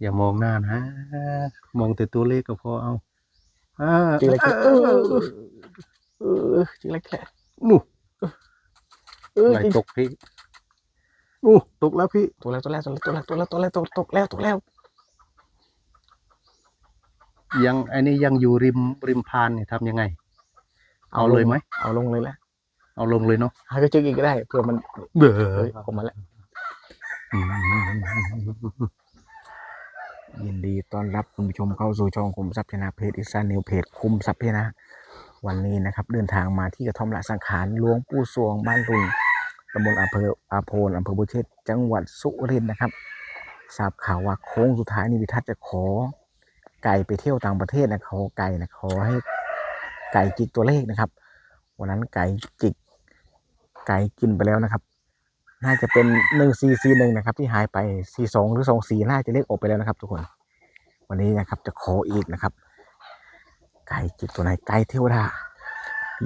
อย่ามองหน้านะมองแต่ตัวเลขก็พอเอาจริงเลยเอเออจริงเลยแค่นู่ไหลตกพี่นู่ตกแล้วพี่ตัวแล้วตัวแล้วตัวแล้วตัวแล้วตัวแล้วตัวตกแล้วตกแล้ว ยังไอ้นี่ยังอยู่ริมริมพานเนี่ยทำยังไง เอาเลยไหมเอาลงเลยแหละเอาลงเลยเนาะให้ก็จึกอีกก็ได้เผื่อมันเบ้อเอ้ยผมมาแล้ว ยินดีต้อนรับคุณผู้ชมเข้าสู่ช่องคุมทรัพย์นาเพจอิสานนิวเพจคุมทรัพย์นาวันนี้นะครับ เดินทางมาที่กระท่อมละสังขารหลวงปู่สวงบ้านรุงตำบลอำเภออาโพนอำเภอบุเชษจังหวัดสุรินทร์นะครับทราบข่าวว่าโค้งสุดท้ายนี่พิทัศน์จะขอ ไก่ไปเที่ยวต่างประเทศนะขอไก่นะขอให้ไก่จิกตัวเลขนะครับ วันนั้นไก่จิกไก่กินไปแล้วนะครับ น่าจะเป็นหนึ่งซีซีหนึ่งนะครับ ที่หายไปซีสองหรือสองสีน่าจะเลขออกไปแล้วนะครับ ทุกคน วันนี้นะครับ จะขออีกนะครับ ไก่จิกตัวไหนไก่เทวดา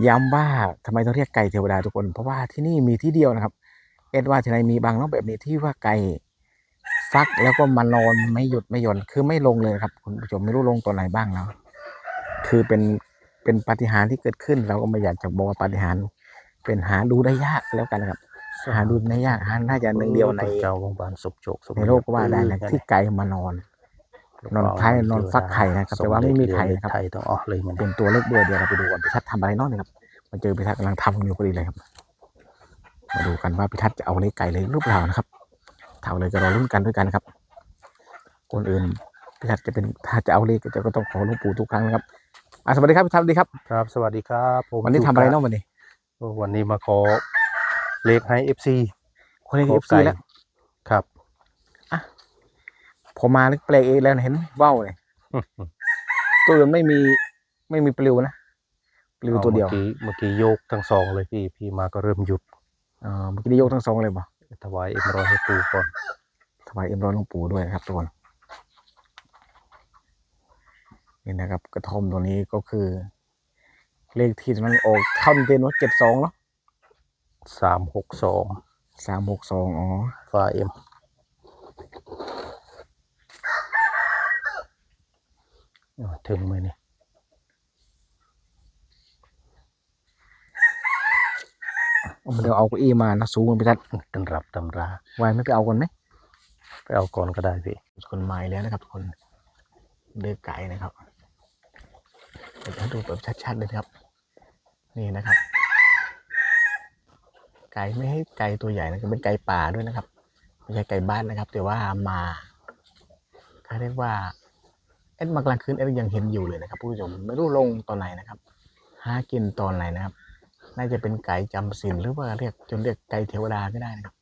ย้ำว่าทำไมต้องเรียกไก่เทวดาทุกคน เพราะว่าที่นี่มีที่เดียวนะครับ เอ็ดว่าที่ไหนมีบางน้องแบบนี้ที่ว่าไก่ฟักแล้วก็มานอนไม่หยุดไม่หย่อนคือไม่ลงเลยครับ คุณผู้ชมไม่รู้ลงตัวไหนบ้างแล้วคือเป็นเป็นปาฏิหาริย์ที่เกิดขึ้น เราก็ไม่อยากจะบอกว่าปาฏิหาริย์เป็นหาดูได้ยากแล้วกันนะครับ หาดูได้ยากหาน่าจะหนึ่งเดียวในเจ้าบางบานศพโจกศพในโลกก็ว่าได้นะที่ไก่มานอน นอนท้ายนอนฟักไข่นะครับแต่ว่าไม่มีไข่นะครับไข่ต้องออกเลยมันเป็นตัวเลขด้วยเดี๋ยวเราไปดูกันพิทัศน์ทำอะไรเนาะเนี่ยครับมาเจอพิทัศน์กำลังทำอยู่พอดีเลยครับ มาดูกันว่าพิทัศน์จะเอาเลขไก่เลยหรือเปล่านะครับถ้าเอาเลยก็รอลุ้นกันด้วยกันครับคนอื่นพิทัศน์จะเป็นถ้าจะเอาเลขก็จะก็ต้องขอหลวงปู่ทุกครั้งนะครับอะสวัสดีครับพิทัศน์สวัสดีครับครับ สวัสดีครับผมวันนี้ทำอะไรเนาะวันนี้วันนี้มาขอ เลขให้เอฟซีคนเล่นเอฟซีแล้วครับผมมาเลขแปลกเองแล้วเห็นว่าวเลยตัวอื่นไม่มีไม่มีปลิวนะปลิวตัวเดียวอามื่อกี้เมื่อกี้โยกทั้งสองเลยพี่พี่มาก็เริ่มหยุดเออเมื่อกี้นี่ยกทั้งสองเลยป่ะถวายเอ็มร้อยให้ปูก่อนถวายเอ็มร้อยหลวงปู่ด้วยนะครับทุกคนนี่นะครับ กระท่อมตัวนี้ก็คือ เลขที่มันออกเข้าเต็มว่าเจ็ดสองเนาะ สามหกสองสามหกสองอ๋อฟ้าเอ็มถึงไหมเนี่ยเอามาเดี๋ยวเอาเก้าอี้มานะสูงมันไปทัดตำรับตำราไว้ไม่ไปเอากันไหมไปเอาก่อนก็ได้พี่คนใหม่แล้วนะครับทุกคนเลือกไก่นะครับเดี๋ยวให้ดูแบบชัดๆเลยนะครับ นี่นะครับ ไก่ไม่ให้ไก่ตัวใหญ่นะครับเป็นไก่ป่าด้วยนะครับ ไม่ใช่ไก่บ้านนะครับ แต่ว่ามาเขาเรียกว่าเอ็ดมากลางคืนเอ็ดยังเห็นอยู่เลยนะครับผู้ชมไม่รู้ลงตอนไหนนะครับ หากินตอนไหนนะครับ น่าจะเป็นไก่จำศีลหรือว่าเรียกจนเรียกไก่เทวดาก็ได้นะครับ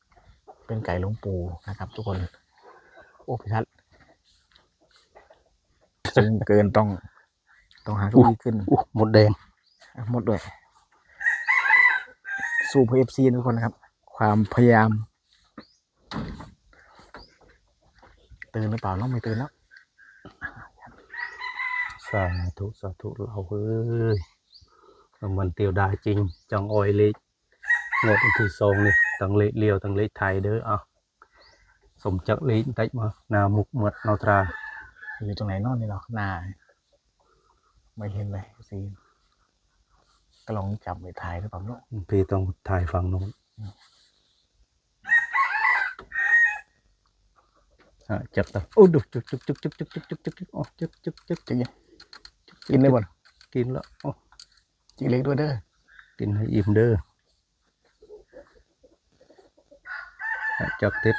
เป็นไก่หลวงปู่นะครับ ทุกคนโอ้พิทัศน์สูงเกินต้อง ต้องหาเก้าอี้ขึ้นอู้หมดแดงอะหมดด้วย สู้เพื่อเอฟซีทุกคนนะครับ ความพยายามตื่นหรือเปล่าน้องไม่ตื่นแล้วสาธุสาธุเราเอ้ยมันเตียวได้จริง จังออยเล็กงวดวันที่สองนี่ตั้งเละเลียวตั้งเละไทยเด้อเอาสมจักเละตัดมาหนามุกเมดเนาตราอยู่ตรงไหนนอนนี่หรอหน้าไม่เห็นเลยซี ก็ลองจับไปถ่ายหรือเปล่าเนาะพี่ต้องถ่ายฝั่งโน้นอะจับตาโอ้ดูจุกจุกจุกจุกจุกจุกจุกจุกจุกอ๋อจุกจุกจุกจริงยังกินได้บ่นกินแล้วอ๋อจริงเล็กด้วยเด้อกินให้อิ่มเด้ออะจับเต็ด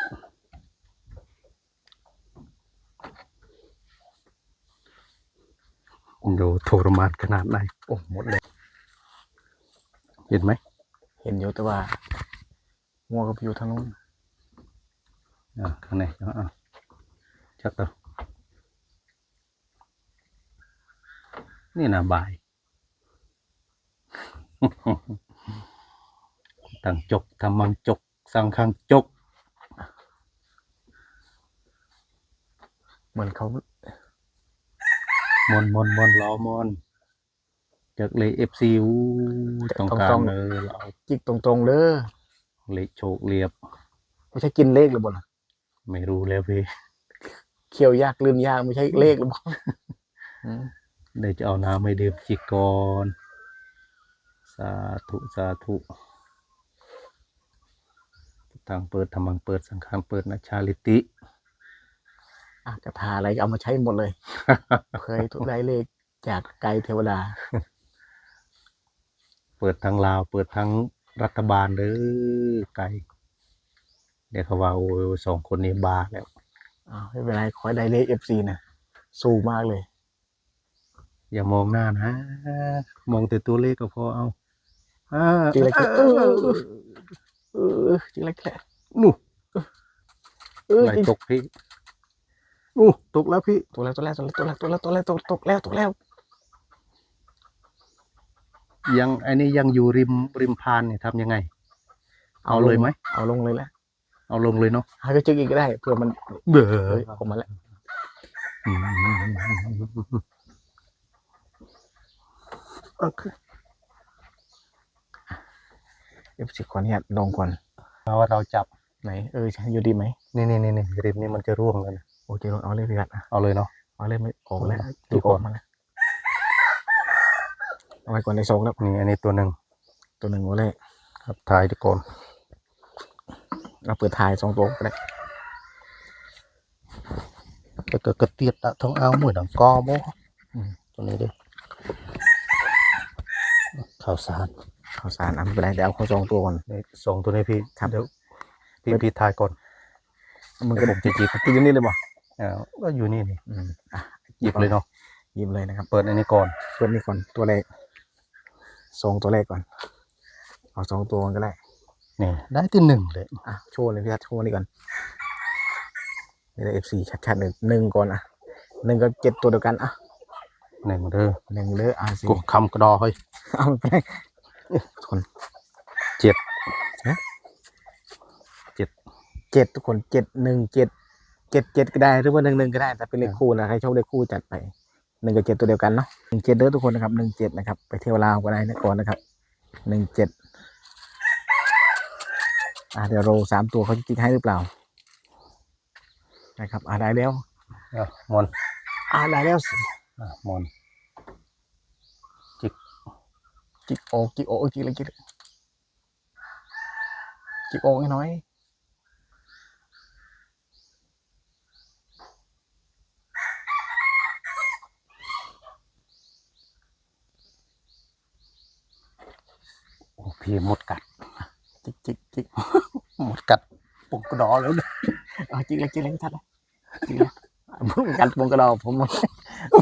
ดูทรมานขนาดไหนโอ้หมดเลย เห็นไหม เห็นอยู่แต่ว่างัวกับอยู่ทางนู้นอะข้างในอะอะจักตัวนี่นะบาย ตั้งจกทำมังจก สังคังจก เหมือนเขามอนมอนมอนล้อมอน จากเลยเอฟซีต้องการเลยเราจิกตรงๆเด้อเละโชกเรียบ ไม่ใช่กินเลขหรือบ่นไม่รู้แล้วพี่กเคี่ยวยากลืมยากไม่ใช่เลขหรือเปล่าอืมเดี๋ยวจะเอาน้ำไม่ดื่มจิกก่อนสาธุสาธุทางเปิดธรรมังเปิดสังฆังเปิดนะชาลิติ อะจะทาอะไรก็เอามาใช้หมดเลย เคยทุกได้เลขจากไกลเทวดา เปิดทั้งลาว เปิดทั้งรัฐบาลเด้อไกลเดี๋ยวเขาว่าโอ้ยสองคนนี้บาแล้วอ้าวไม่เป็นไรขอให้ได้เลขเอฟซีนะสู้มากเลย อย่ามองหน้านะมองแต่ตัวเลขก็พอเอาอ่าจริงเลยครับเออเออจริงเลยแค่นู่เออไหลจริงตกพี่นู่ตกแล้วพี่ตัวแล้วตัวแล้วตัวแล้วตัวแล้วตัวแล้วตัวแล้วตกแล้วตกแล้ว ยังไอ้นี่ยังอยู่ริมริมพานเนี่ยทำยังไง เอาเลยไหมเอาลงเลยแหละเอาลงเลยเนาะให้ก็จึกอีกก็ได้เผื่อมันเบ้อเอ้ยออกมาแล้วเอฟซีขออนุญาตลงก่อนเอาว่าเราจับไหนเอออยู่ดีไหมนี่นี่นี่นี่ริมนี่มันจะร่วงแล้วนะโอเคลงเอาเลยพี่กัดอะเอาเลยเนาะเอาเลยไม่ออกแล้วดูจิกก่อออนกมาแล้ว เอาไว้ก่อนในสองแล้วนี่อันนี้ตัวหนึ่งตัวหนึ่งเอาเลยครับถ่ายทุกคนเราเปิดถ่ายสองตัวก็ได้แล้วก็กระเตียดตะท้องเอาหมือดังกอโมอืมตัวนี้ด้วยข่าวสารข่าวสารอะไม่เป็นไรเดี๋ยวเอาเข้าสองตัวก่อนนี่ส่งตัวนี้พี่ครับเดี๋ยวพี่พี่ถ่ายก่อนมันเดี๋ก็ยวผมจะหยิบติดอยู่นี่เลยบ่อ่าก็อยู่นี่นี่อืมอะหยิบเลยเนาะหยิบเลยนะครับ เปิดอันนี้ก่อน เปิดนี่ก่อนตัวแรก สองตัวแรกก่อน เอาสองตัวก่อนก็ได้นี่ได้ที่หนึ่งเลยอะโชว์เลยพี่ทัศน์โชว์นี่ก่อนนี่เอฟซีชัดๆเลยหนึ่งก่อนอะหนึ่งกับเจ็ดตัวเดียวกันอะหนึ่งเด้อหนึ่งเลยอะสิกูคำกระดอเฮ้ยเอาไปเลยทุกคนเจ็ดฮะเจ็ดเจ็ดทุกคนเจ็ดหนึ่งเจ็ดเจ็ดเจ็ดก็ได้หรือว่าหนึ่งหนึ่งก็ได้แต่เป็นเลขคู่นะใครชอบเลขคู่จัดไป หนึ่งกับเจ็ดตัวเดียวกันเนาะหนึ่งเจ็ดเด้อทุกคนนะครับหนึ่งเจ็ดนะครับ ไปเที่ยวลาวก็ได้นะก่อนนะครับหนึ่งเจ็ดอะเดี๋ยวโรสามตัวเขาจะกิ๊กให้หรือเปล่า นะครับอะได้แล้วอะมอนอะได้แล้วสิอะมอนจิกโอกจิกโอกจิกเลยจิกเลยจิกโอกให้น้อย พี่หมดกัดจิกจิกจิกหมดกัดปุ่มกระดอแล้วเนี่ยเอาจิกเลยจิกเลยทัดเลยจิกเลยพุ่งกันปงกระดอกผมหมด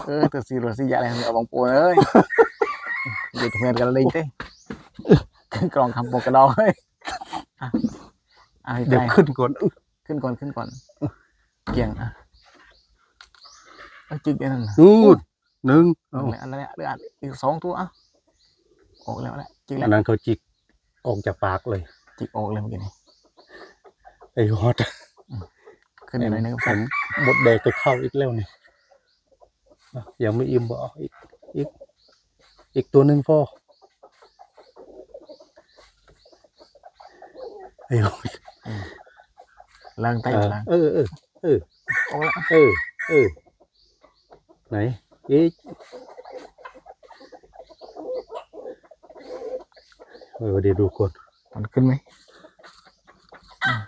เออตัวซีโรซียะอะไรเอาบางปูนเอ้ยอยู่ทำงานกันเลยเต้กรองคำปงกระดอกเฮ้ยอะอะเดี๋ยวไปขึ้นก่อนอึ๊ะขึ้นก่อนขึ้นก่อนเกี่ยงอะเอาจิกได้นั่นน่ะนู่นหนึ่งเอาเอ้าอันนั้นแหละเหลืออันอีกสองตัวอะออกแล้วแหละจิกแล้อัวนนั้นเขาจิก ออกจากปากเลย จิกออกเลยเมื่อกี้นี้ไอ้ฮอตขึ้นหน่อยนึงผมหมดแดกจะเข้าอีกแล้วเนี่ยอะยังไม่อิ่มบ่เอาอีกอีกอีกตัวหนึ่งพ่อไอ้ฮอตล้างไตเออล้างเออเออเออออกแล้วเออเออไหนอีก เออเดี๋ยวดูก่อนมันขึ้นไหมอืม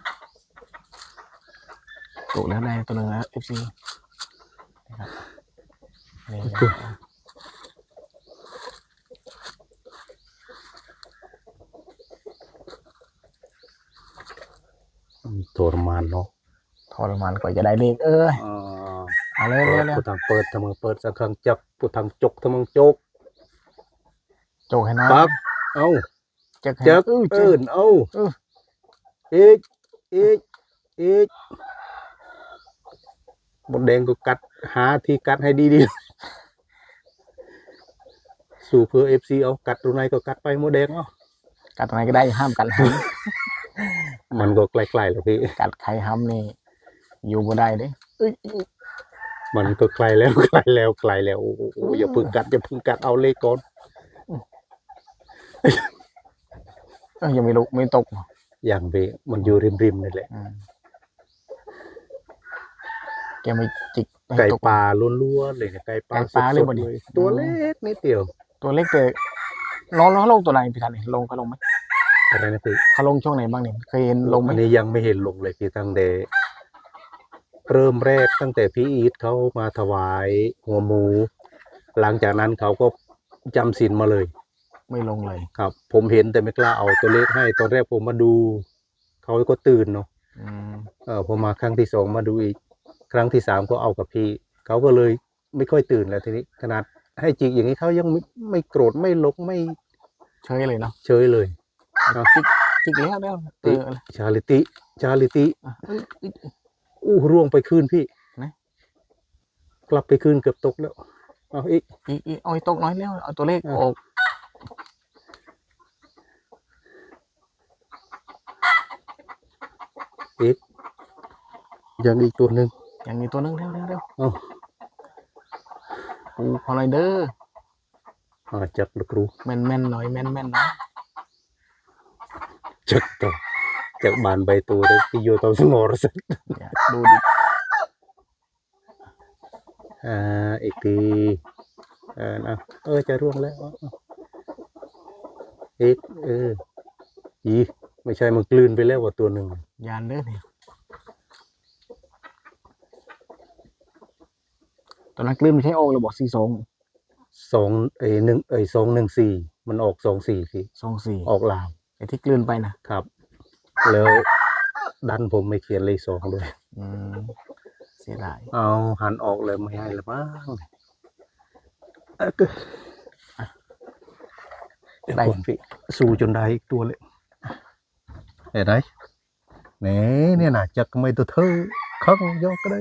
ตกแล้วได้ตัวหนึ่งแล้ว FC นะครับนี่นะอืมทรมานเนาะทรมานกว่าจะได้เลขเอออ่าเอาเลยเปิเลยดเลยผู้ทางเปิดทางมือเปิดสักครั้งจับผู้ทางจกทางมือจกโจกให้น้อยปั๊บเอ้าเจ๊กให้จัน้อบยเออเจ๊เอิ้กนเอ้าเอออีกอีกอีกหมดแดงก็กัดหาที่กัดให้ดีๆ สู่เพื่อเอฟซีเอากัดตรงไหนก็กัดไปหมดแดงเอากัดตรงไหนก็ได้ห้ามกัดห้ามมันก็ใกล้ๆแล้วพี่ กัดใครห้ามนี่ อยู่บ่ได้เด้เอ้ยเอ้ยมันก็ไกลแล้วไกลแล้วไกลแล้วโอ้โหอย่าเพึ่งกัดอย่าเพึ่งกัดเอาเลขก่อนเอ้ ยยังไม่ลุกไม่ตกอย่างเบมันอยู่ริมๆนี่แหละอืมแกไม่จิกไม่ให้ไก่ตกปลาล้วนๆเลยเนี่ยไก่ปลาไก่ปลาสดๆเลยบ่ดิตัวอืมเล็กนิดเดียว ตัวเล็กแต่น้องน้องลงตัวไหนพี่ทันเนี่ยลงเขาลงไหมอะไรนะพี่เขาลงช่วงไหนบ้างเนี่ยเคยเห็นลงไหมอันนี้ยังไม่เห็นลงเลยพี่ตั้งแต่เริ่มแรกตั้งแต่พี่อีทเขามาถวายหัวหมู หลังจากนั้นเขาก็จำศีลมาเลย ไม่ลงเลยครับ ผมเห็นแต่ไม่กล้าเอาตัวเลขให้ตอนแรกผมมาดูเขาก็ตื่นเนาะอืมเออพอมาครั้งที่สองมาดูอีก ครั้งที่สามก็เอากับพี่เขาก็เลยไม่ค่อยตื่นแล้วทีนี้ขนาดให้จิกอย่างนี้เขายังไม่ไม่โกรธไม่ลกไม่เฉยเลยเนาะเฉยเลยจิกจิกแล้วแล้วเออชาลิติชาลิติ อะเอ้ยเอ้ย อู้ร่วงไปคืนพี่ไหนกลับไปคืนเกือบตกแล้ว เอาอีก อีอีเอาไอ้ตกน้อยแล้วเอาตัวเลขอะออก อีกยังอีกตัวหนึ่งอย่างนี้ตัวนึงเร็วเร็วเร็วเอาปูพอหน่อยเด้ออาจับลูกครูแม่นแม่นหน่อยแม่นแม่นหน่อยจับตัวจากบานใบตัวได้ที่โยตอสงอรสักเนี่ยดูดิอ่าอีกทีเออนะเออจะร่วงแล้วเอาเอา อีกเอออีไม่ใช่มันกลืนไปแล้วว่าตัวหนึ่งยานเด้อเนี่ยตอนนั้นกลืนไม่ใช่ออกเลยบอกสี่สองสองไอ้หนึ่งไอ้สองหนึ่งสี่มันออกสองสี่พี่สองสี่ออกลาวไอ้ที่กลืนไปนะครับ แล้วดันผมไม่เขียนเลขสองด้วยอืมเสียดายเอาหันออกเลยไม่ให้ละมั้ง เอ้อก็เดี๋ยวก่อนพี่สู้จนได้อีกตัวเลยเห็นไหมแหนี่เนี่ยนะจักไม่ตัวเธอข้างยอกก็ได้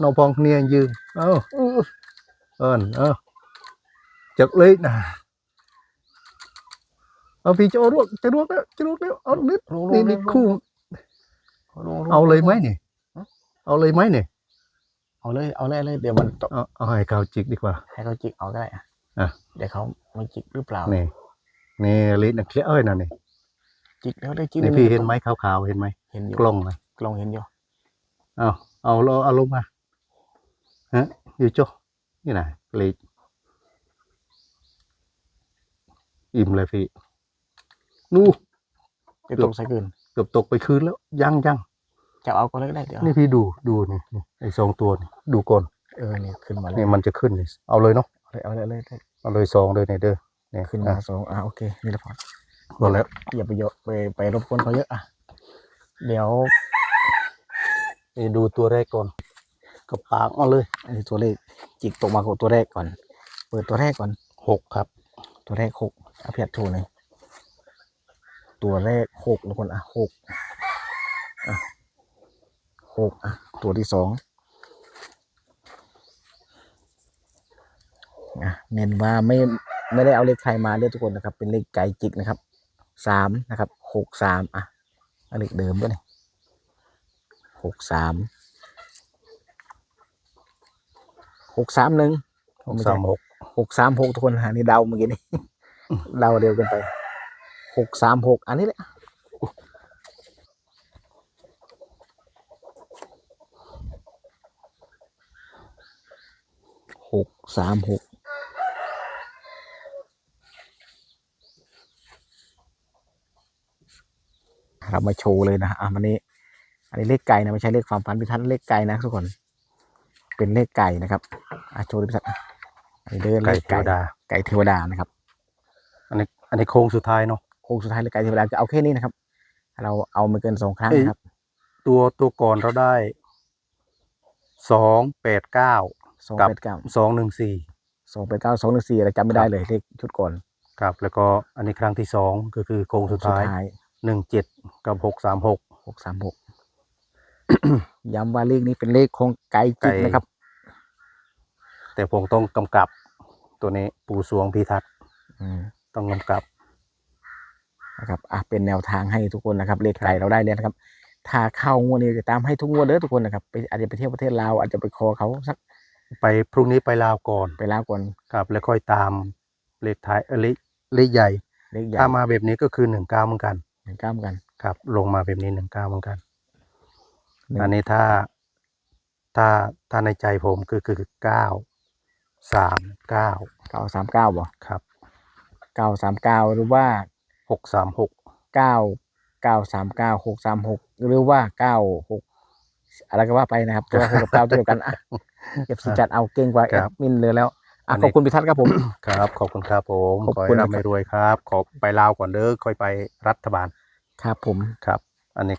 นอพองเนี่ยยืนเอ้าเออเอินเอ้าจักเลยนะเอาพี่จะเอารวดจะรวดแล้วจะรวดแล้วเอานิดลงนี่นี่คู่ลงเอาเลยไหมเนี่ยเอาเลยไหมเนี่ยเอาเลยเอาเลยเอาเลยเดี๋ยวมันตกเอาเอาให้เขาจิกดีกว่า ให้เขาจิกเอาก็ได้ อะอะเดี๋ยวเขาไม่จิกหรือเปล่านี่นี่ลิ้นนักเอ้ยน่ะนี่จิกแล้วได้จิกนี่พี่เห็นไหมขาวๆเห็นไหมเห็นอยู่กล้องนะกล้องเห็นอยู่เอาเอาเราเอาลงมาฮะอยู่โจนี่นะลิ้นอิ่มเลยพี่นู่เดี๋ยวตกใส่เกินเกือบตกไปคืนแล้วยังยังจะเอาก็เลยได้เดี๋ยวนี่พี่ดูดูนี่นี่ไอ้สองตัวนี่ดูก่อนเออเนี่ยขึ้นมาแล้วนี่มันจะขึ้นนี่เอาเลยเนาะ เอาเลยเอาเลยเอาเลยเอาเลยสองเลยเนี่ยเด้อเนี่ยขึ้นอะมาสองอะโอเคนี่แหละพอหมดแล้วอย่าไปเยอะไปไปรบกวนเขาเยอะอะเดี๋ยวนี่ดูตัวแรกก่อนกับปากเอาเลยอันนี้ตัวเลขจิกตกมากับตัวแรกก่อน เปิดตัวแรกก่อนหกครับ ตัวแรกหกเอาเพียรโชว์หน่อยตัวแรกหกทุกคนอะหกอะหกอะตัวที่สอง อะเน้นว่าไม่ไม่ได้เอาเลขไทยมาเด้อทุกคนนะครับ เป็นเลขไก่จิกนะครับสามนะครับหกสามอะเอาเลขเดิมด้วยนี่หกสามหกสามหนึ่งหกสามหกหกสามหกทุกคนหานี่เดาเมื่อกี้นี่เดาเร็วเกันไปหกสามหกอันนี้แหละหกสามหก เรามาโชว์เลยนะอะวันนี้ อันนี้เลขไก่นะไม่ใช่เลขความฝันพิทัศน์เลขไก่นะทุกคน เป็นเลขไก่นะครับอะโชว์ดิพิทัศน์อะอันนี้เดินไก่เลขเทวดาไก่เทวดานะครับ อันนี้อันนี้โค้งสุดท้ายเนาะโค้งสุดท้ายเลยไก่เทวดาจะเอาแค่นี้นะครับ เราเอาไม่เกินสองครั้งเอ้ยนะครับ ตัวตัวก่อนเราได้สองแปดเก้าสองกับแปดเก้าสองหนึ่งสี่สองแปดเก้าสองหนึ่งสี่เราจำไม่ได้เลยเลขชุดก่อนครับ แล้วก็อันนี้ครั้งที่สองก็คือโค้งสุดท้าย หนึ่งเจ็ดกับหกสามหกหกสามหก ย้ำว่าเลขนี้เป็นเลขของไก่จิกไก่นะครับ แต่ผมต้องกำกับ ตัวนี้ปูสวงพิทักษ์อืมต้องกำกับนะครับอะเป็นแนวทางให้ทุกคนนะครับ เลขไก่เราได้เลยนะครับ ถ้าเข้างวดนี้จะตามให้ทุกงวดเด้อทุกคนนะครับไปอาจจะไปเที่ยวประเทศลาวอาจจะไปคอเขาสัก ไปพรุ่งนี้ไปลาวก่อนไปลาวก่อนครับ แล้วค่อยตามเลขท้ายเอ่อเลขเลขใหญ่เลขใหญ่ ถ้ามาแบบนี้ก็คือหนึ่งเก้าเหมือนกันเหมือนก้ามกันครับ ลงมาแบบนี้หนึ่งเก้าเหมือนกันหนึ่งอันนี้ถ้าถ้าถ้าในใจผมคือคือเก้าสามเก้าเก้าสามเก้าบ่ครับเก้าสามเก้าหรือว่าหกสามหกเก้าเก้าสามเก้าหกสามหกหรือว่าเก้าหกอะไรก็ว่าไปนะครับตัวหกกับเก้าตัวเดียวกันอะเอฟซีจัดเอาเก่งกว่าแอดมินเลยแล้ว อะขอบคุณพิทัศน์ครับผม ครับ ขอบคุณครับผมขอบขอคุณให้นะครับร่ำให้รวยครับ ขอไปลาวก่อนเด้อค่อยไปรัฐบาลครับผม ครับ อันนี้